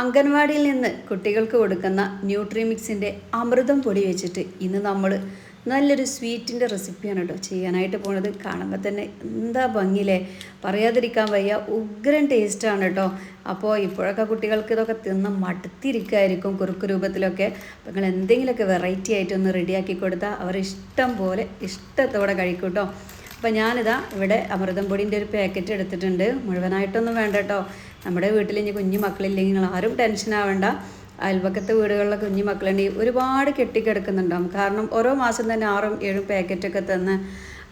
അംഗൻവാടിയിൽ നിന്ന് കുട്ടികൾക്ക് കൊടുക്കുന്ന ന്യൂട്രിമിക്സിന്റെ അമൃതം പൊടി വെച്ചിട്ട് ഇന്ന് നമ്മൾ നല്ലൊരു സ്വീറ്റിന്റെ റെസിപ്പിയാണ് കേട്ടോ ചെയ്യാനായിട്ട് പോണത്. കാണുമ്പോൾ തന്നെ എന്താ ഭംഗിയില്ലേ? പറയാതിരിക്കാൻ വയ്യ. ഉഗ്രൻ ടേസ്റ്റാണ് കേട്ടോ. അപ്പോൾ ഇപ്പോഴൊക്കെ കുട്ടികൾക്ക് ഇതൊക്കെ തിന്ന് മടുത്തിരിക്കുമായിരിക്കും കുറുക്ക് രൂപത്തിലൊക്കെ. അപ്പോൾ നിങ്ങൾ എന്തെങ്കിലുമൊക്കെ വെറൈറ്റി ആയിട്ട് ഒന്ന് റെഡിയാക്കി കൊടുത്താൽ അവർ ഇഷ്ടം പോലെ ഇഷ്ടത്തോടെ കഴിക്കും കേട്ടോ. അപ്പോൾ ഞാനിതാ ഇവിടെ അമൃതം പൊടിന്റെ ഒരു പാക്കറ്റ് എടുത്തിട്ടുണ്ട്. മുഴുവനായിട്ടൊന്നും വേണ്ട കേട്ടോ. നമ്മുടെ വീട്ടിൽ ഇനി കുഞ്ഞു മക്കളില്ലെങ്കിൽ നിങ്ങൾ ആരും ടെൻഷൻ ആവേണ്ട. അയൽപക്കത്തെ വീടുകളിലെ കുഞ്ഞു മക്കളുണ്ടെങ്കിൽ ഒരുപാട് കെട്ടിക്കിടക്കുന്നുണ്ടാവും കാരണം ഓരോ മാസം തന്നെ ആറും ഏഴും പാക്കറ്റൊക്കെ തന്ന്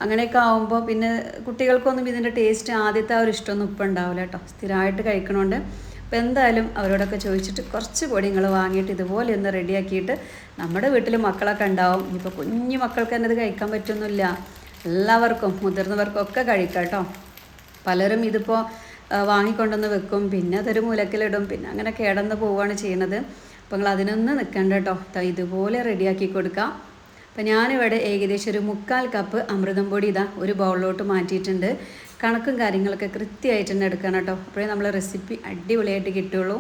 അങ്ങനെയൊക്കെ ആകുമ്പോൾ പിന്നെ കുട്ടികൾക്കൊന്നും ഇതിന്റെ ടേസ്റ്റ് ആദ്യത്തെ ഒരു ഇഷ്ടമൊന്നും ഇപ്പം ഉണ്ടാവില്ല കേട്ടോ. സ്ഥിരമായിട്ട് കഴിക്കണോണ്ട്. അപ്പോൾ എന്തായാലും അവരോടൊക്കെ ചോദിച്ചിട്ട് കുറച്ച് പൊടി നിങ്ങൾ വാങ്ങിയിട്ട് ഇതുപോലെ ഒന്ന് റെഡിയാക്കിയിട്ട് നമ്മുടെ വീട്ടിൽ മക്കളൊക്കെ ഉണ്ടാവും. ഇപ്പോൾ കുഞ്ഞു മക്കൾക്ക് തന്നെ ഇത് കഴിക്കാൻ പറ്റുന്നില്ല എല്ലാവർക്കും മുതിർന്നവർക്കൊക്കെ കഴിക്കാം കേട്ടോ. പലരും ഇതിപ്പോൾ വാങ്ങിക്കൊണ്ടുവന്ന് വെക്കും. പിന്നെ അതൊരു മൂലക്കിലിടും. പിന്നെ അങ്ങനെ കേടന്ന് പോവുകയാണ് ചെയ്യുന്നത്. അപ്പോൾ നിങ്ങൾ അതിനൊന്ന് നിൽക്കണ്ട കേട്ടോ. ഇതുപോലെ റെഡിയാക്കി കൊടുക്കാം. അപ്പോൾ ഞാനിവിടെ ഏകദേശം ഒരു മുക്കാൽ കപ്പ് അമൃതം പൊടി ഇതാ ഒരു ബൗളിലോട്ട് മാറ്റിയിട്ടുണ്ട്. കണക്കും കാര്യങ്ങളൊക്കെ കൃത്യമായിട്ട് തന്നെ എടുക്കണം കേട്ടോ. അപ്പോഴേ നമ്മൾ റെസിപ്പി അടിപൊളിയായിട്ട് കിട്ടുള്ളൂ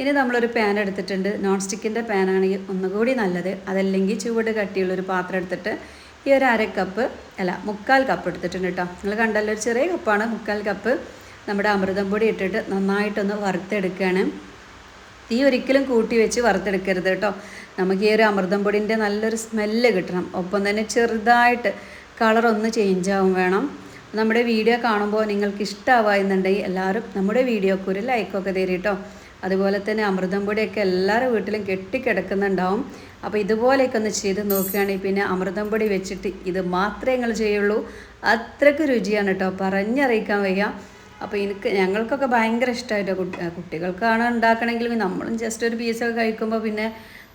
ഇനി നമ്മളൊരു പാൻ എടുത്തിട്ടുണ്ട്. നോൺ സ്റ്റിക്കിന്റെ പാനാണെങ്കിൽ ഒന്നുകൂടി നല്ലത്. അതല്ലെങ്കിൽ ചുവട് കട്ടിയുള്ളൊരു പാത്രം എടുത്തിട്ട് ഈ ഒരു അര കപ്പ് അല്ല മുക്കാൽ കപ്പ് എടുത്തിട്ടുണ്ട് കേട്ടോ. നിങ്ങൾ കണ്ടല്ലോ ഒരു ചെറിയ കപ്പാണ് മുക്കാൽ കപ്പ് നമ്മുടെ അമൃതം പൊടി ഇട്ടിട്ട് നന്നായിട്ടൊന്ന് വറുത്തെടുക്കുകയാണ്. തീ ഒരിക്കലും കൂട്ടി വെച്ച് വറുത്തെടുക്കരുത് കേട്ടോ. നമുക്ക് ഈ ഒരു അമൃതം പൊടിന്റെ നല്ലൊരു സ്മെല്ല് കിട്ടണം. ഒപ്പം തന്നെ ചെറുതായിട്ട് കളറൊന്ന് ചേഞ്ച് ആവും വേണം. നമ്മുടെ വീഡിയോ കാണുമ്പോൾ നിങ്ങൾക്ക് ഇഷ്ടമാവുക എന്നുണ്ടെങ്കിൽ എല്ലാവരും നമ്മുടെ വീഡിയോക്ക് ഒരു ലൈക്കൊക്കെ തരും കേട്ടോ. അതുപോലെ തന്നെ അമൃതം പൊടിയൊക്കെ എല്ലാവരുടെ വീട്ടിലും കെട്ടിക്കിടക്കുന്നുണ്ടാവും. അപ്പോൾ ഇതുപോലെയൊക്കെ ഒന്ന് ചെയ്ത് നോക്കുകയാണെങ്കിൽ പിന്നെ അമൃതം പൊടി വെച്ചിട്ട് ഇത് മാത്രമേ നിങ്ങൾ ചെയ്യുള്ളൂ. അത്രയ്ക്ക് രുചിയാണ് കേട്ടോ. പറഞ്ഞറിയിക്കാൻ വയ്യ. അപ്പോൾ എനിക്ക് ഞങ്ങൾക്കൊക്കെ ഭയങ്കര ഇഷ്ടമായിട്ട് കുട്ടി കുട്ടികൾക്കാണ് ഉണ്ടാക്കണമെങ്കിൽ നമ്മളും ജസ്റ്റ് ഒരു പീസൊക്കെ കഴിക്കുമ്പോൾ പിന്നെ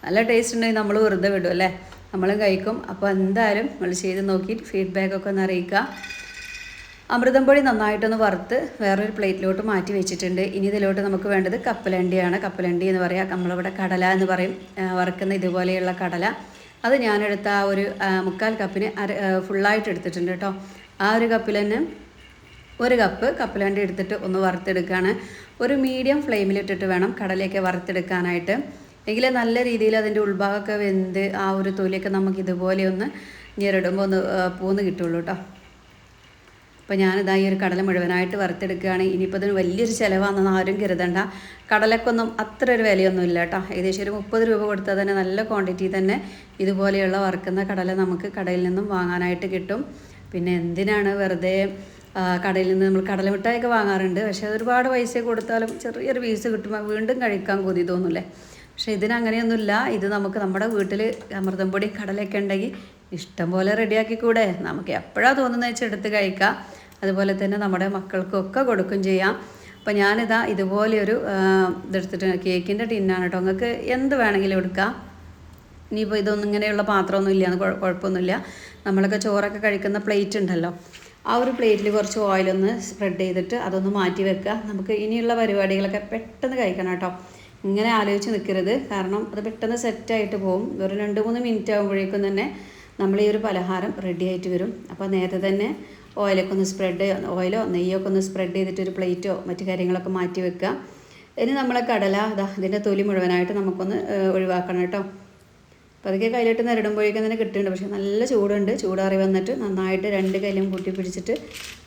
നല്ല ടേസ്റ്റ് ഉണ്ടെങ്കിൽ നമ്മൾ വെറുതെ വിടും അല്ലേ? നമ്മളും കഴിക്കും. അപ്പോൾ എന്തായാലും നമ്മൾ ചെയ്ത് നോക്കിയിട്ട് ഫീഡ്ബാക്കൊക്കെ ഒന്ന് അറിയിക്കുക. അമൃതം പൊടി നന്നായിട്ടൊന്ന് വറുത്ത് വേറൊരു പ്ലേറ്റിലോട്ട് മാറ്റി വെച്ചിട്ടുണ്ട്. ഇനി ഇതിലോട്ട് നമുക്ക് വേണ്ടത് കപ്പലണ്ടിയാണ്. കപ്പലണ്ടി എന്ന് പറയാം. നമ്മളിവിടെ കടല എന്ന് പറയും. വറുക്കുന്ന ഇതുപോലെയുള്ള കടല. അത് ഞാനെടുത്ത ആ ഒരു മുക്കാൽ കപ്പിന് അര ഫുള്ളായിട്ട് എടുത്തിട്ടുണ്ട് കേട്ടോ. ആ ഒരു കപ്പിൽ തന്നെ ഒരു കപ്പ് കപ്പലണ്ടി എടുത്തിട്ട് ഒന്ന് വറുത്തെടുക്കുകയാണ് ഒരു മീഡിയം ഫ്ലെയിമിലിട്ടിട്ട് വേണം കടലയൊക്കെ വറുത്തെടുക്കാനായിട്ട്. എങ്കിലേ നല്ല രീതിയിൽ അതിന്റെ ഉൾഭാഗമൊക്കെ വെന്ത് ആ ഒരു തൊലിയൊക്കെ നമുക്ക് ഇതുപോലെ ഒന്ന് ഞെരടുമ്പോൾ ഒന്ന് പൂന്ന് കിട്ടുള്ളൂ കേട്ടോ അപ്പോൾ ഞാനിതാ ഈ ഒരു കടല മുഴുവനായിട്ട് വറുത്തെടുക്കുകയാണ്. ഇനിയിപ്പോൾ ഇതിന് വലിയൊരു ചിലവാണെന്ന് ആരും കരുതണ്ട. കടലക്കൊന്നും അത്ര ഒരു വിലയൊന്നും ഇല്ല കേട്ടോ ഏകദേശം ഒരു മുപ്പത് രൂപ കൊടുത്താൽ തന്നെ നല്ല ക്വാണ്ടിറ്റി തന്നെ ഇതുപോലെയുള്ള വറുക്കുന്ന കടല നമുക്ക് കടയിൽ നിന്നും വാങ്ങാനായിട്ട് കിട്ടും. പിന്നെ എന്തിനാണ് വെറുതെ കടയിൽ നിന്ന് നമ്മൾ കടല മിഠായൊക്കെ വാങ്ങാറുണ്ട്. പക്ഷേ അതൊരുപാട് പൈസ കൊടുത്താലും ചെറിയൊരു പീസ് കിട്ടുമ്പോൾ വീണ്ടും കഴിക്കാൻ കൊതി തോന്നുമല്ലേ പക്ഷേ ഇതിനങ്ങനെയൊന്നുമില്ല ഇത് നമുക്ക് നമ്മുടെ വീട്ടിൽ അമൃതം പൊടി കടലൊക്കെ ഉണ്ടെങ്കിൽ ഇഷ്ടം പോലെ റെഡിയാക്കി കൂടെ നമുക്ക് എപ്പോഴാണ് തോന്നുന്നത് എടുത്ത് കഴിക്കാം. അതുപോലെ തന്നെ നമ്മുടെ മക്കൾക്കൊക്കെ കൊടുക്കും ചെയ്യാം. അപ്പോൾ ഞാനിതാ ഇതുപോലെയൊരു ഇതെടുത്തിട്ട് കേക്കിന്റെ ടിന്നാണ് കേട്ടോ. നിങ്ങൾക്ക് എന്ത് വേണമെങ്കിലും എടുക്കാം. ഇനിയിപ്പോൾ ഇതൊന്നും ഇങ്ങനെയുള്ള പാത്രമൊന്നും ഇല്ല. കുഴപ്പമൊന്നുമില്ല നമ്മളൊക്കെ ചോറൊക്കെ കഴിക്കുന്ന പ്ലേറ്റ് ഉണ്ടല്ലോ. ആ ഒരു പ്ലേറ്റിൽ കുറച്ച് ഓയിലൊന്ന് സ്പ്രെഡ് ചെയ്തിട്ട് അതൊന്ന് മാറ്റി വെക്കുക. നമുക്ക് ഇനിയുള്ള പരിപാടികളൊക്കെ പെട്ടെന്ന് കഴിക്കണം കേട്ടോ. ഇങ്ങനെ ആലോചിച്ച് നിൽക്കരുത് കാരണം അത് പെട്ടെന്ന് സെറ്റായിട്ട് പോകും ഒരു രണ്ട് മൂന്ന് മിനിറ്റ് ആകുമ്പോഴേക്കും തന്നെ നമ്മൾ ഈ ഒരു പലഹാരം റെഡി ആയിട്ട് വരും. അപ്പോൾ നേരത്തെ തന്നെ ഓയിലൊക്കെ ഒന്ന് സ്പ്രെഡ് ഓയിലോ നെയ്യൊക്കെ ഒന്ന് സ്പ്രെഡ് ചെയ്തിട്ട് ഒരു പ്ലേറ്റോ മറ്റു കാര്യങ്ങളൊക്കെ മാറ്റി വെക്കുക. ഇനി നമ്മളെ കടല ഇതാ ഇതിന്റെ തൊലി മുഴുവനായിട്ട് നമുക്കൊന്ന് ഒഴിവാക്കണം കേട്ടോ. പതുക്കെ കയ്യിലിട്ട് നിരടുമ്പോഴേക്കും തന്നെ കിട്ടുന്നുണ്ട്. പക്ഷേ നല്ല ചൂടുണ്ട്. ചൂടാറി വന്നിട്ട് നന്നായിട്ട് രണ്ട് കയ്യിലും കൂട്ടി പിടിച്ചിട്ട്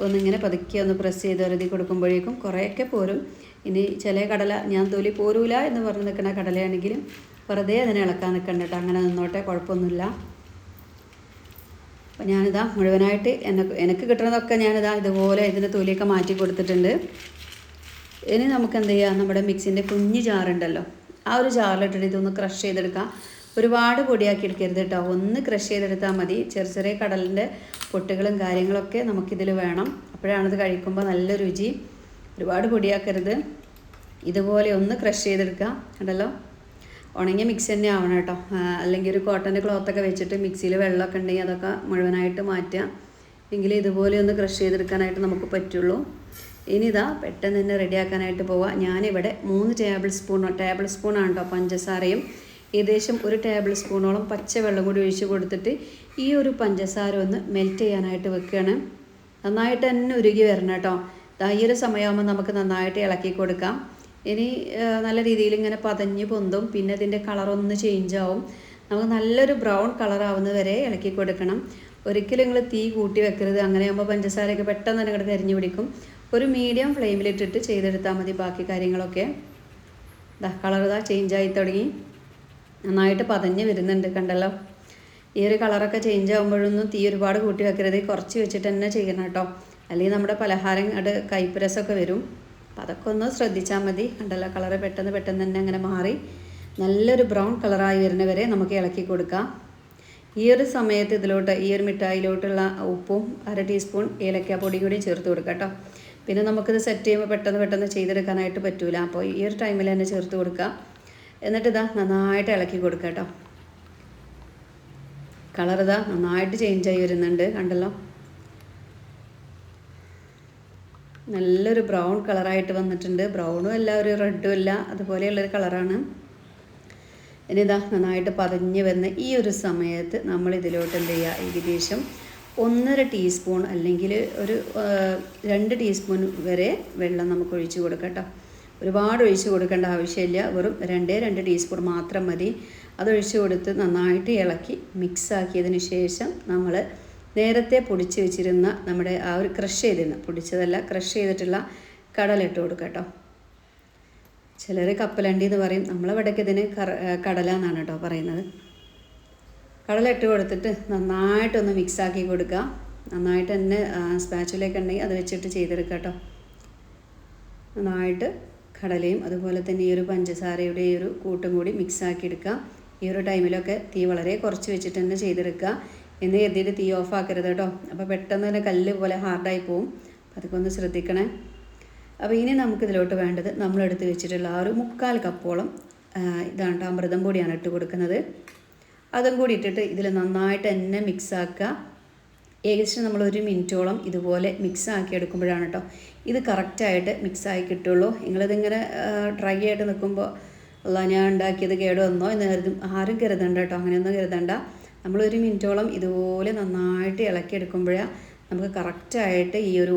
ഒന്നിങ്ങനെ പതുക്കെ ഒന്ന് പ്രസ് ചെയ്ത് എഴുതി കൊടുക്കുമ്പോഴേക്കും കുറേയൊക്കെ പോരും. ഇനി ചില കടല ഞാൻ തൊലി പോരൂല എന്ന് പറഞ്ഞ് നിൽക്കുന്ന കടലയാണെങ്കിലും വെറുതെ അതിനെ ഇളക്കാൻ നിൽക്കണ്ട കേട്ടോ. അങ്ങനെ നിന്നോട്ടെ കുഴപ്പമൊന്നുമില്ല. അപ്പോൾ ഞാനിതാ മുഴുവനായിട്ട് എനക്ക് എനിക്ക് കിട്ടുന്നതൊക്കെ ഞാനിതാ ഇതുപോലെ ഇതിന്റെ തൊലിയൊക്കെ മാറ്റി കൊടുത്തിട്ടുണ്ട്. ഇനി നമുക്ക് എന്ത് ചെയ്യാം? നമ്മുടെ മിക്സിന്റെ കുഞ്ഞ് ജാറുണ്ടല്ലോ. ആ ഒരു ജാറിലിട്ടിട്ട് ഇതൊന്ന് ക്രഷ് ചെയ്തെടുക്കാം. ഒരുപാട് പൊടിയാക്കി എടുക്കരുത് കേട്ടോ. ഒന്ന് ക്രഷ് ചെയ്തെടുത്താൽ മതി. ചെറിയ ചെറിയ കടലിന്റെ പൊട്ടുകളും കാര്യങ്ങളൊക്കെ നമുക്കിതിൽ വേണം. അപ്പോഴാണത് കഴിക്കുമ്പോൾ നല്ല രുചി. ഒരുപാട് പൊടിയാക്കരുത്. ഇതുപോലെ ഒന്ന് ക്രഷ് ചെയ്തെടുക്കുക കണ്ടല്ലോ? ഉണങ്ങിയ മിക്സ് തന്നെ ആവണം കേട്ടോ. അല്ലെങ്കിൽ ഒരു കോട്ടന്റെ ക്ലോത്തൊക്കെ വെച്ചിട്ട് മിക്സിയിൽ വെള്ളമൊക്കെ ഉണ്ടെങ്കിൽ അതൊക്കെ മുഴുവനായിട്ട് മാറ്റുക. എങ്കിൽ ഇതുപോലെ ഒന്ന് ക്രഷ് ചെയ്തെടുക്കാനായിട്ട് നമുക്ക് പറ്റുള്ളൂ. ഇനി ഇതാ പെട്ടെന്ന് തന്നെ റെഡിയാക്കാനായിട്ട് പോവാം. ഞാനിവിടെ മൂന്ന് ടേബിൾ സ്പൂൺ ടേബിൾ സ്പൂൺ ആണ് കേട്ടോ പഞ്ചസാരയും ഏകദേശം ഒരു ടേബിൾ സ്പൂണോളം പച്ചവെള്ളം കൂടി ഒഴിച്ച് കൊടുത്തിട്ട് ഈ ഒരു പഞ്ചസാര ഒന്ന് മെൽറ്റ് ചെയ്യാനായിട്ട് വെക്കുകയാണ്. നന്നായിട്ട് തന്നെ ഉരുകി വരണം കേട്ടോ. ഈ ഒരു സമയമാകുമ്പോൾ നമുക്ക് നന്നായിട്ട് ഇളക്കി കൊടുക്കാം. ഇനി നല്ല രീതിയിൽ ഇങ്ങനെ പതഞ്ഞ് പൊന്തും പിന്നെ ഇതിന്റെ കളറൊന്ന് ചേഞ്ച് ആവും. നമുക്ക് നല്ലൊരു ബ്രൗൺ കളർ ആവുന്നത് വരെ ഇളക്കി കൊടുക്കണം. ഒരിക്കലും നിങ്ങൾ തീ കൂട്ടി വെക്കരുത്. അങ്ങനെ ആകുമ്പോൾ പഞ്ചസാരയൊക്കെ പെട്ടെന്ന് തന്നെ ഇങ്ങോട്ട് കരിഞ്ഞു പിടിക്കും. ഒരു മീഡിയം ഫ്ലെയിമിലിട്ടിട്ട് ചെയ്തെടുത്താൽ മതി ബാക്കി കാര്യങ്ങളൊക്കെ. കളർ ഇതാ ചേഞ്ച് ആയി തുടങ്ങി. നന്നായിട്ട് പതഞ്ഞ് വരുന്നുണ്ട് കണ്ടല്ലോ. ഈ ഒരു കളറൊക്കെ ചേഞ്ച് ആകുമ്പോഴൊന്നും തീ ഒരുപാട് കൂട്ടി വെക്കരുത്. കുറച്ച് വെച്ചിട്ട് തന്നെ ചെയ്യണം കേട്ടോ. അല്ലെങ്കിൽ നമ്മുടെ പലഹാരം അത് കൈപ്പുരസൊക്കെ വരും. അപ്പം അതൊക്കെ ഒന്ന് ശ്രദ്ധിച്ചാൽ മതി. കണ്ടല്ലോ കളറ് പെട്ടെന്ന് പെട്ടെന്ന് തന്നെ അങ്ങനെ മാറി. നല്ലൊരു ബ്രൗൺ കളറായി വരുന്നവരെ നമുക്ക് ഇളക്കി കൊടുക്കാം. ഈ ഒരു സമയത്ത് ഇതിലോട്ട് ഈ ഒരു മിഠായിലോട്ടുള്ള ഉപ്പും അര ടീസ്പൂൺ ഏലക്ക പൊടി കൂടി ചേർത്ത് കൊടുക്കാം കേട്ടോ. പിന്നെ നമുക്കിത് സെറ്റ് ചെയ്യുമ്പോൾ പെട്ടെന്ന് പെട്ടെന്ന് ചെയ്തെടുക്കാനായിട്ട് പറ്റൂല. അപ്പോൾ ഈ ഒരു ടൈമിൽ തന്നെ ചേർത്ത് കൊടുക്കുക എന്നിട്ട് ഇതാ നന്നായിട്ട് ഇളക്കി കൊടുക്കുക കേട്ടോ. കളർ ഇതാ നന്നായിട്ട് ആയി വരുന്നുണ്ട് കണ്ടല്ലോ? നല്ലൊരു ബ്രൗൺ കളറായിട്ട് വന്നിട്ടുണ്ട്. ബ്രൗണും അല്ല ഒരു റെഡും അല്ല അതുപോലെയുള്ളൊരു കളറാണ് ഇനി ഇതാ നന്നായിട്ട് പതഞ്ഞ് വരുന്ന ഈ ഒരു സമയത്ത് നമ്മൾ ഇതിലോട്ട് എന്ത് ചെയ്യുക? ഏകദേശം ഒന്നര ടീസ്പൂൺ അല്ലെങ്കിൽ ഒരു രണ്ട് ടീസ്പൂൺ വരെ വെള്ളം നമുക്ക് ഒഴിച്ച് കൊടുക്കാം കേട്ടോ. ഒരുപാട് ഒഴിച്ച് കൊടുക്കേണ്ട ആവശ്യമില്ല. വെറും രണ്ടേ രണ്ട് ടീസ്പൂൺ മാത്രം മതി. അതൊഴിച്ച് കൊടുത്ത് നന്നായിട്ട് ഇളക്കി മിക്സ് ആക്കിയതിന് ശേഷം നമ്മൾ നേരത്തെ പൊടിച്ച് വെച്ചിരുന്ന നമ്മുടെ ആ ഒരു ക്രഷ് ചെയ്തിരുന്ന പൊടിച്ചതല്ല ക്രഷ് ചെയ്തിട്ടുള്ള കടലിട്ട് കൊടുക്കുക കേട്ടോ ചിലർ കപ്പലണ്ടി എന്ന് പറയും. നമ്മളവിടേക്ക് ഇതിന് കടല എന്നാണ് കേട്ടോ പറയുന്നത്. കടല ഇട്ട് കൊടുത്തിട്ട് നന്നായിട്ടൊന്ന് മിക്സാക്കി കൊടുക്കുക നന്നായിട്ട് തന്നെ സ്പാച്ചുലൊക്കെ ഉണ്ടെങ്കിൽ അത് വെച്ചിട്ട് ചെയ്തെടുക്കുക കേട്ടോ നന്നായിട്ട് കടലയും അതുപോലെ തന്നെ ഈ ഒരു പഞ്ചസാരയുടെ ഈ ഒരു കൂട്ടും കൂടി മിക്സ് ആക്കി എടുക്കാം ഈ ഒരു ടൈമിലൊക്കെ തീ വളരെ കുറച്ച് വെച്ചിട്ട് തന്നെ ചെയ്തെടുക്കുക. എന്ന് കരുതിയിട്ട് തീ ഓഫ് ആക്കരുത് കേട്ടോ. അപ്പോൾ പെട്ടെന്ന് തന്നെ കല്ല് പോലെ ഹാർഡായി പോവും. അതൊക്കെ ഒന്ന് ശ്രദ്ധിക്കണേ. അപ്പോൾ ഇനി നമുക്ക് ഇതിലോട്ട് വേണ്ടത് നമ്മളെടുത്ത് വെച്ചിട്ടുള്ള ആ ഒരു മുക്കാൽ കപ്പോളം ഇതാണ് അമൃതം പൊടിയാണ് ഇട്ട് കൊടുക്കുന്നത്. അതും കൂടി ഇട്ടിട്ട് ഇതിൽ നന്നായിട്ട് തന്നെ മിക്സ് ആക്കുക. ഏകദേശം നമ്മൾ ഒരു മിനിറ്റോളം ഇതുപോലെ മിക്സ് ആക്കി എടുക്കുമ്പോഴാണ് കേട്ടോ ഇത് കറക്റ്റായിട്ട് മിക്സ് ആയി കിട്ടുള്ളൂ. നിങ്ങളിതിങ്ങനെ ഡ്രൈ ആയിട്ട് നിൽക്കുമ്പോൾ അല്ല ഞാൻ ഉണ്ടാക്കിയത് കേട് വന്നോ? എന്ന് കരുതും ആരും കരുതണ്ട കേട്ടോ അങ്ങനെയൊന്നും കരുതണ്ട. നമ്മളൊരു മിനിറ്റോളം ഇതുപോലെ നന്നായിട്ട് ഇളക്കി എടുക്കുമ്പോഴാണ് നമുക്ക് കറക്റ്റായിട്ട് ഈ ഒരു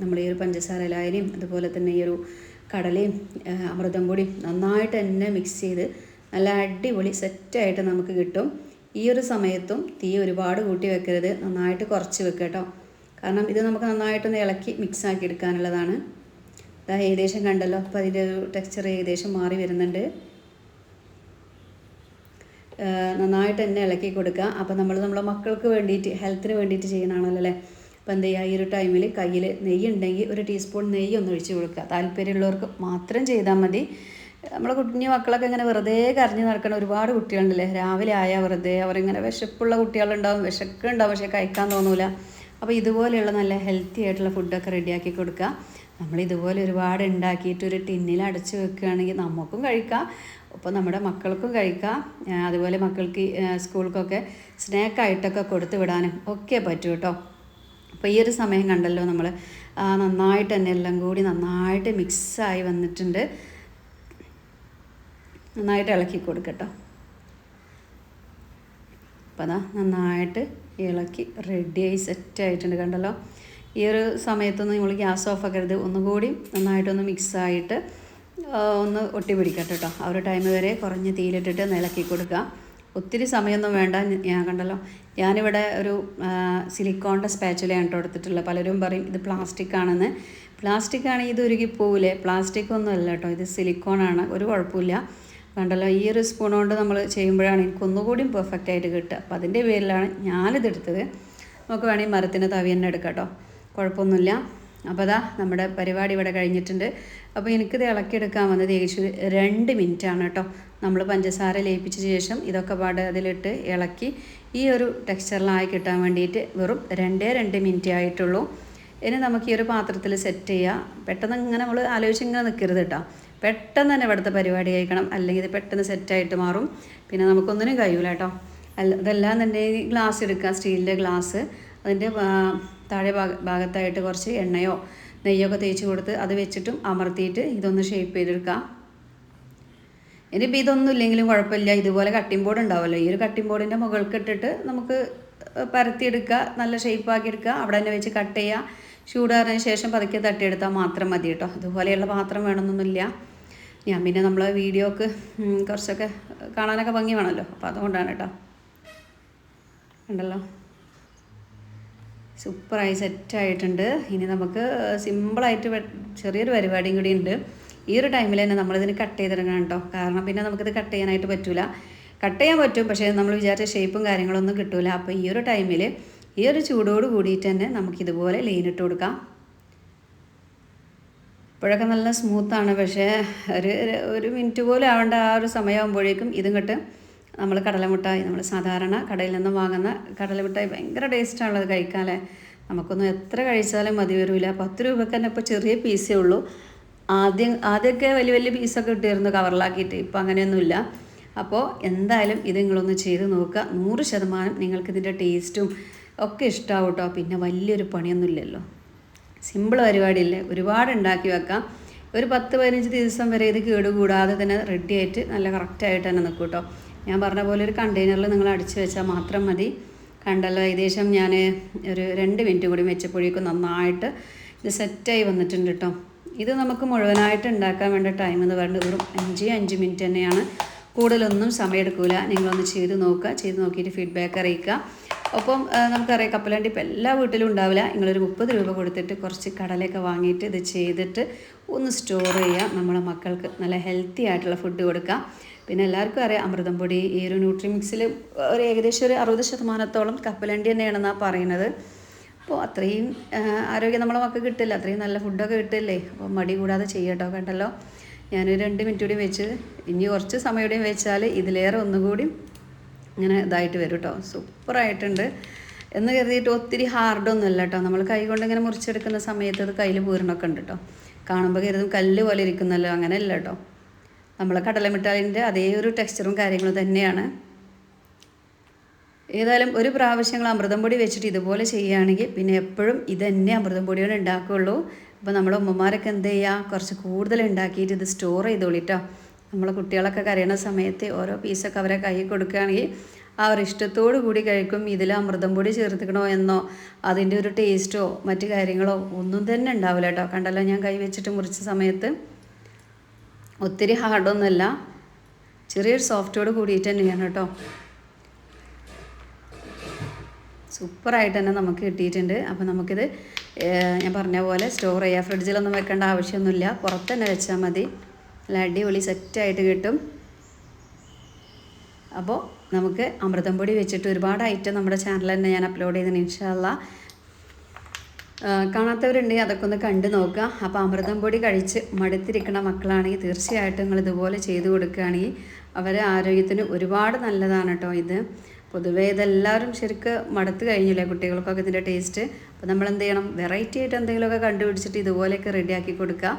നമ്മൾ ഈ ഒരു പഞ്ചസാര ലായനിയും അതുപോലെ തന്നെ ഈ ഒരു കടലയും അമൃതം പൊടിയും നന്നായിട്ട് തന്നെ മിക്സ് ചെയ്ത് നല്ല അടിപൊളി സെറ്റായിട്ട് നമുക്ക് കിട്ടും. ഈ ഒരു സമയത്തും തീ ഒരുപാട് കൂട്ടി വെക്കരുത്. നന്നായിട്ട് കുറച്ച് വെക്കുക കേട്ടോ. കാരണം ഇത് നമുക്ക് നന്നായിട്ടൊന്ന് ഇളക്കി മിക്സ് ആക്കി എടുക്കാനുള്ളതാണ്. ഇതാ ഏകദേശം കണ്ടല്ലോ. അപ്പോൾ അതിന്റെ ഒരു ടെക്സ്ചർ ഏകദേശം മാറി വരുന്നുണ്ട്. നന്നായിട്ട് തന്നെ ഇളക്കി കൊടുക്കുക. അപ്പോൾ നമ്മൾ നമ്മളെ മക്കൾക്ക് വേണ്ടിയിട്ട് ഹെൽത്തിന് വേണ്ടിയിട്ട് ചെയ്യണതാണല്ലോ അല്ലേ? അപ്പോൾ എന്ത് ചെയ്യുക? ഈ ഒരു ടൈമിൽ കയ്യിൽ നെയ്യ് ഉണ്ടെങ്കിൽ ഒരു ടീസ്പൂൺ നെയ്യ് ഒന്ന് ഒഴിച്ച് കൊടുക്കുക. താല്പര്യമുള്ളവർക്ക് മാത്രം ചെയ്താൽ മതി. നമ്മളെ കുഞ്ഞു മക്കളൊക്കെ ഇങ്ങനെ വെറുതെ കരഞ്ഞു നടക്കണ ഒരുപാട് കുട്ടികളുണ്ടല്ലേ? രാവിലെ ആയാൽ വെറുതെ അവരിങ്ങനെ വിശപ്പുള്ള കുട്ടികളുണ്ടാവും വിശക്കുണ്ടാവും പക്ഷേ കഴിക്കാൻ തോന്നൂല. അപ്പോൾ ഇതുപോലെയുള്ള നല്ല ഹെൽത്തി ആയിട്ടുള്ള ഫുഡൊക്കെ റെഡിയാക്കി കൊടുക്കുക. നമ്മൾ ഇതുപോലെ ഒരുപാട് ഉണ്ടാക്കിയിട്ട് ഒരു ടിന്നിൽ അടച്ചു വെക്കുകയാണെങ്കിൽ നമുക്കും കഴിക്കാം. ഒപ്പം നമ്മുടെ മക്കൾക്കും കഴിക്കാം. അതുപോലെ മക്കൾക്ക് സ്കൂൾക്കൊക്കെ സ്നാക്കായിട്ടൊക്കെ കൊടുത്തു വിടാനും ഒക്കെ പറ്റും കേട്ടോ. അപ്പോൾ ഈ ഒരു സമയം കണ്ടല്ലോ നമ്മൾ നന്നായിട്ട് തന്നെ എല്ലാം കൂടി നന്നായിട്ട് മിക്സായി വന്നിട്ടുണ്ട്. നന്നായിട്ട് ഇളക്കി കൊടുക്കട്ടോ. അപ്പോൾ അതാ നന്നായിട്ട് ഇളക്കി റെഡിയായി സെറ്റ് ആയിട്ടുണ്ട് കണ്ടല്ലോ. ഈ ഒരു സമയത്തൊന്നും നമ്മൾ ഗ്യാസ് ഓഫ് ആക്കരുത്. ഒന്നുകൂടി നന്നായിട്ടൊന്ന് മിക്സായിട്ട് ഒന്ന് ഒട്ടി പിടിക്കട്ടെ കേട്ടോ ആ ഒരു ടൈം വരെ കുറഞ്ഞ് തീയിലിട്ടിട്ട് ഇളക്കി കൊടുക്കുക ഒത്തിരി സമയമൊന്നും വേണ്ട. ഞാൻ കണ്ടല്ലോ. ഞാനിവിടെ ഒരു സിലിക്കോണിന്റെ സ്പാച്ചുലയാണ് കേട്ടോ എടുത്തിട്ടുള്ളത്. പലരും പറയും ഇത് പ്ലാസ്റ്റിക് ആണെന്ന്. പ്ലാസ്റ്റിക് ആണെങ്കിൽ ഇത് ഉരുകി പോവില്ലേ പ്ലാസ്റ്റിക് ഒന്നും അല്ല കേട്ടോ ഇത് സിലിക്കോൺ ആണ്. ഒരു കുഴപ്പമില്ല. കണ്ടല്ലോ? ഈ ഒരു സ്പൂൺ കൊണ്ട് നമ്മൾ ചെയ്യുമ്പോഴാണ് എനിക്ക് ഒന്നുകൂടി പെർഫെക്റ്റ് ആയിട്ട് കിട്ടുക. അപ്പോൾ അതിന്റെ പേരിലാണ് ഞാനിത് എടുത്തത് നമുക്ക് വേണമെങ്കിൽ മരത്തിന്റെ തവി തന്നെ എടുക്കാം കേട്ടോ. കുഴപ്പമൊന്നുമില്ല. അപ്പോൾ അതാ നമ്മുടെ പരിപാടി ഇവിടെ കഴിഞ്ഞിട്ടുണ്ട്. അപ്പോൾ എനിക്കിത് ഇളക്കിയെടുക്കാൻ വന്നത് ഏകദേശം രണ്ട് മിനിറ്റാണ് കേട്ടോ. നമ്മൾ പഞ്ചസാര ലയിപ്പിച്ച ശേഷം ഇതൊക്കെ പാട് അതിലിട്ട് ഇളക്കി ഈ ഒരു ടെക്സ്ചറിലായി കിട്ടാൻ വേണ്ടിയിട്ട് വെറും രണ്ടേ രണ്ട് മിനിറ്റ് ആയിട്ടുള്ളൂ. ഇനി നമുക്ക് ഈ ഒരു പാത്രത്തിൽ സെറ്റ് ചെയ്യാം. പെട്ടെന്ന് ഇങ്ങനെ നമ്മൾ ആലോചിച്ച് ഇങ്ങനെ നിൽക്കരുത് കേട്ടോ. പെട്ടെന്ന് തന്നെ ഇവിടുത്തെ പരിപാടി കഴിക്കണം. അല്ലെങ്കിൽ ഇത് പെട്ടെന്ന് സെറ്റായിട്ട് മാറും. പിന്നെ നമുക്കൊന്നിനും കഴിയൂല കേട്ടോ. അല്ല ഇതെല്ലാം തന്നെ ഗ്ലാസ് എടുക്കുക. സ്റ്റീലിന്റെ ഗ്ലാസ് അതിന്റെ താഴെ ഭാഗ ഭാഗത്തായിട്ട് കുറച്ച് എണ്ണയോ നെയ്യൊക്കെ തേച്ച് കൊടുത്ത് അത് വെച്ചിട്ടും അമർത്തിയിട്ട് ഇതൊന്ന് ഷേപ്പ് ചെയ്തെടുക്കാം ഇനിയിപ്പോൾ ഇതൊന്നും ഇല്ലെങ്കിലും കുഴപ്പമില്ല. ഇതുപോലെ കട്ടിംഗ് ബോർഡ് ഉണ്ടാവുമല്ലോ. ഈ ഒരു കട്ടിംഗ് ബോർഡിന്റെ മുകൾക്ക് ഇട്ടിട്ട് നമുക്ക് പരത്തിയെടുക്കുക. നല്ല ഷേപ്പാക്കി എടുക്കുക. അവിടെ തന്നെ വെച്ച് കട്ട് ചെയ്യുക. ചൂടാറിന് ശേഷം പതുക്കെ തട്ടിയെടുത്താൽ മാത്രം മതി കേട്ടോ. ഇതുപോലെയുള്ള പാത്രം വേണമെന്നൊന്നുമില്ല. ഞാൻ പിന്നെ നമ്മളെ വീഡിയോക്ക് കുറച്ചൊക്കെ കാണാനൊക്കെ ഭംഗി വേണമല്ലോ അപ്പോൾ അതുകൊണ്ടാണ് കേട്ടോ ഉണ്ടല്ലോ സൂപ്പറായി സെറ്റായിട്ടുണ്ട്. ഇനി നമുക്ക് സിമ്പിളായിട്ട് ചെറിയൊരു പരിപാടിയും കൂടി ഉണ്ട്. ഈ ഒരു ടൈമിൽ തന്നെ നമ്മളിതിന് കട്ട് ചെയ്തിടണം കേട്ടോ കാരണം പിന്നെ നമുക്കിത് കട്ട് ചെയ്യാനായിട്ട് പറ്റില്ല കട്ട് ചെയ്യാൻ പറ്റും പക്ഷേ നമ്മൾ വിചാരിച്ച ഷേപ്പും കാര്യങ്ങളൊന്നും കിട്ടില്ല അപ്പോൾ ഈ ഒരു ടൈമിൽ ഈ ഒരു ചൂടോട് കൂടിയിട്ട് തന്നെ നമുക്കിതുപോലെ ലൈൻ ഇട്ട് കൊടുക്കാം. ഇപ്പോഴൊക്കെ നല്ല സ്മൂത്താണ് പക്ഷേ ഒരു ഒരു മിനിറ്റ് പോലും ആവേണ്ട ആ ഒരു സമയമാകുമ്പോഴേക്കും ഇതും കിട്ട് നമ്മൾ കടലമുട്ടായി നമ്മൾ സാധാരണ കടയിൽ നിന്ന് വാങ്ങുന്ന കടലമുട്ടായി ഭയങ്കര ടേസ്റ്റാണുള്ളത് കഴിക്കാതെ നമുക്കൊന്നും എത്ര കഴിച്ചാലും മതി വരില്ല പത്ത് രൂപയ്ക്ക് തന്നെ ഇപ്പോൾ ചെറിയ പീസേ ഉള്ളൂ. ആദ്യം ആദ്യമൊക്കെ വലിയ വലിയ പീസൊക്കെ കിട്ടിയിരുന്നു കവറിലാക്കിയിട്ട് ഇപ്പോൾ അങ്ങനെയൊന്നുമില്ല അപ്പോൾ എന്തായാലും ഇത് നിങ്ങളൊന്ന് ചെയ്ത് നോക്കുക. നൂറ് ശതമാനം നിങ്ങൾക്കിതിന്റെ ടേസ്റ്റും ഒക്കെ ഇഷ്ടമാവും കേട്ടോ പിന്നെ വലിയൊരു പണിയൊന്നുമില്ലല്ലോ സിമ്പിൾ പരിപാടിയല്ലേ? ഒരുപാട് ഉണ്ടാക്കി വെക്കാം. ഒരു പത്ത് പതിനഞ്ച് ദിവസം വരെ ഇത് കേടുകൂടാതെ തന്നെ റെഡി ആയിട്ട് നല്ല കറക്റ്റായിട്ട് തന്നെ നിൽക്കും കേട്ടോ ഞാൻ പറഞ്ഞ പോലെ ഒരു കണ്ടെയ്നറിൽ നിങ്ങൾ അടിച്ചു വെച്ചാൽ മാത്രം മതി. കണ്ടല്ലോ ഏകദേശം ഞാൻ ഒരു രണ്ട് മിനിറ്റ് കൂടി വെച്ചപ്പോഴേക്കും നന്നായിട്ട് ഇത് സെറ്റായി വന്നിട്ടുണ്ട് കേട്ടോ ഇത് നമുക്ക് മുഴുവനായിട്ട് ഉണ്ടാക്കാൻ വേണ്ട ടൈം എന്ന് പറയുന്നത് വെറും അഞ്ച് അഞ്ച് മിനിറ്റ് തന്നെയാണ്. കൂടുതലൊന്നും സമയമെടുക്കില്ല നിങ്ങളൊന്ന് ചെയ്ത് നോക്കുക. ചെയ്ത് നോക്കിയിട്ട് ഫീഡ്ബാക്ക് അറിയിക്കുക. ഒപ്പം നമുക്കറിയാം കപ്പലണ്ടി ഇപ്പം എല്ലാ വീട്ടിലും ഉണ്ടാവില്ല. നിങ്ങളൊരു മുപ്പത് രൂപ കൊടുത്തിട്ട് കുറച്ച് കടലയൊക്കെ വാങ്ങിയിട്ട് ഇത് ചെയ്തിട്ട് ഒന്ന് സ്റ്റോർ ചെയ്യുക നമ്മുടെ മക്കൾക്ക് നല്ല ഹെൽത്തി ആയിട്ടുള്ള ഫുഡ് കൊടുക്കുക പിന്നെ എല്ലാവർക്കും അറിയാം അമൃതം പൊടി ഈ ഒരു ന്യൂട്രിമിക്സിൽ ഒരു ഏകദേശം ഒരു അറുപത് ശതമാനത്തോളം കപ്പലണ്ടി തന്നെയാണെന്നാണ് പറയുന്നത്. അപ്പോൾ അത്രയും ആരോഗ്യം നമ്മളെ മക്കൾക്ക് കിട്ടില്ല. അത്രയും നല്ല ഫുഡൊക്കെ കിട്ടില്ലേ? അപ്പോൾ മടി കൂടാതെ ചെയ്യട്ടോ കണ്ടല്ലോ? ഞാനൊരു രണ്ട് മിനിറ്റ് കൂടി വെച്ച് ഇനി കുറച്ച് സമയം കൂടി വെച്ചാൽ ഇതിലേറെ ഒന്നുകൂടി ഇങ്ങനെ ഇതായിട്ട് വരും കേട്ടോ സൂപ്പറായിട്ടുണ്ട്. എന്ന് കരുതിയിട്ട് ഒത്തിരി ഹാർഡൊന്നും അല്ല കേട്ടോ നമ്മൾ കൈ കൊണ്ട് ഇങ്ങനെ മുറിച്ചെടുക്കുന്ന സമയത്ത് അത് കയ്യിൽ പൂരണമൊക്കെ ഉണ്ട് കേട്ടോ കാണുമ്പോൾ കരുതും കല്ല് പോലെ ഇരിക്കുന്നല്ലോ അങ്ങനെയല്ല കേട്ടോ നമ്മൾ കടലമിട്ടാലിന്റെ അതേ ഒരു ടെക്സ്ചറും കാര്യങ്ങളും തന്നെയാണ്. ഏതായാലും ഒരു പ്രാവശ്യങ്ങൾ അമൃതം പൊടി വെച്ചിട്ട് ഇതുപോലെ ചെയ്യുകയാണെങ്കിൽ പിന്നെ എപ്പോഴും ഇതന്നെ തന്നെ അമൃതം പൊടിയോടെ ഉണ്ടാക്കുകയുള്ളൂ. അപ്പോൾ നമ്മുടെ ഉമ്മമാരൊക്കെ എന്ത് ചെയ്യുക കുറച്ച് കൂടുതൽ ഉണ്ടാക്കിയിട്ട് ഇത് സ്റ്റോർ ചെയ്തോളിട്ടോ. നമ്മളെ കുട്ടികളൊക്കെ കരയണ സമയത്ത് ഓരോ പീസൊക്കെ അവരെ കൈ കൊടുക്കുകയാണെങ്കിൽ ഒരു ഇഷ്ടത്തോടു കൂടി കഴിക്കും. ഇതിൽ അമൃതം പൊടി ചേർത്തിക്കണോ എന്നോ അതിന്റെ ഒരു ടേസ്റ്റോ മറ്റു കാര്യങ്ങളോ ഒന്നും തന്നെ ഉണ്ടാവില്ല കേട്ടോ. കണ്ടല്ലോ ഞാൻ കൈ വെച്ചിട്ട് മുറിച്ച സമയത്ത് ഒത്തിരി ഹാർഡൊന്നുമല്ല ചെറിയൊരു സോഫ്റ്റോട് കൂടിയിട്ട് തന്നെയാണ് കേട്ടോ. സൂപ്പറായിട്ട് തന്നെ നമുക്ക് കിട്ടിയിട്ടുണ്ട്. അപ്പോൾ നമുക്കിത് ഞാൻ പറഞ്ഞ പോലെ സ്റ്റോർ ചെയ്യാം. ഫ്രിഡ്ജിലൊന്നും വെക്കേണ്ട ആവശ്യമൊന്നുമില്ല. പുറത്ത് തന്നെ വെച്ചാൽ മതി. നല്ല അടിപൊളി സെറ്റായിട്ട് കിട്ടും. അപ്പോൾ നമുക്ക് അമൃതം പൊടി വെച്ചിട്ട് ഒരുപാട് ഐറ്റം നമ്മുടെ ചാനലിൽ തന്നെ ഞാൻ അപ്ലോഡ് ചെയ്തിട്ടുണ്ട് ഇൻഷാല്ല കാണാത്തവരുണ്ടെങ്കിൽ അതൊക്കെ ഒന്ന് കണ്ടു നോക്കുക. അപ്പോൾ അമൃതം പൊടി കഴിച്ച് മടുത്തിരിക്കുന്ന മക്കളാണെങ്കിൽ തീർച്ചയായിട്ടും നിങ്ങൾ ഇതുപോലെ ചെയ്തു കൊടുക്കുകയാണെങ്കിൽ അവരെ ആരോഗ്യത്തിന് ഒരുപാട് നല്ലതാണ് കേട്ടോ ഇത്. പൊതുവേ ഇതെല്ലാവരും ശരിക്ക് മടുത്ത് കഴിഞ്ഞില്ലേ കുട്ടികൾക്കൊക്കെ ഇതിന്റെ ടേസ്റ്റ്? അപ്പോൾ നമ്മൾ എന്ത് ചെയ്യണം വെറൈറ്റി ആയിട്ട് എന്തെങ്കിലുമൊക്കെ കണ്ടുപിടിച്ചിട്ട് ഇതുപോലെയൊക്കെ റെഡിയാക്കി കൊടുക്കുക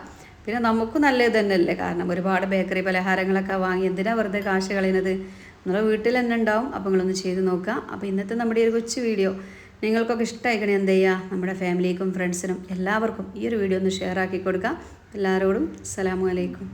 പിന്നെ നമുക്കും നല്ലത് തന്നെയല്ലേ? കാരണം ഒരുപാട് ബേക്കറി പലഹാരങ്ങളൊക്കെ വാങ്ങി എന്തിനാണ് വെറുതെ കാശ് കളയുന്നത്? നിങ്ങളുടെ വീട്ടിൽ തന്നെ ഉണ്ടാവും. അപ്പോൾ നിങ്ങളൊന്ന് ചെയ്ത് നോക്കുക അപ്പോൾ ഇന്നത്തെ നമ്മുടെ ഒരു കൊച്ചു വീഡിയോ നിങ്ങൾക്കൊക്കെ ഇഷ്ടമായിക്കണേ എന്ത് ചെയ്യുക? നമ്മുടെ ഫാമിലിക്കും ഫ്രണ്ട്സിനും എല്ലാവർക്കും ഈ ഒരു വീഡിയോ ഒന്ന് ഷെയർ ആക്കി കൊടുക്കുക എല്ലാവരോടും അസ്സലാമു അലൈക്കും.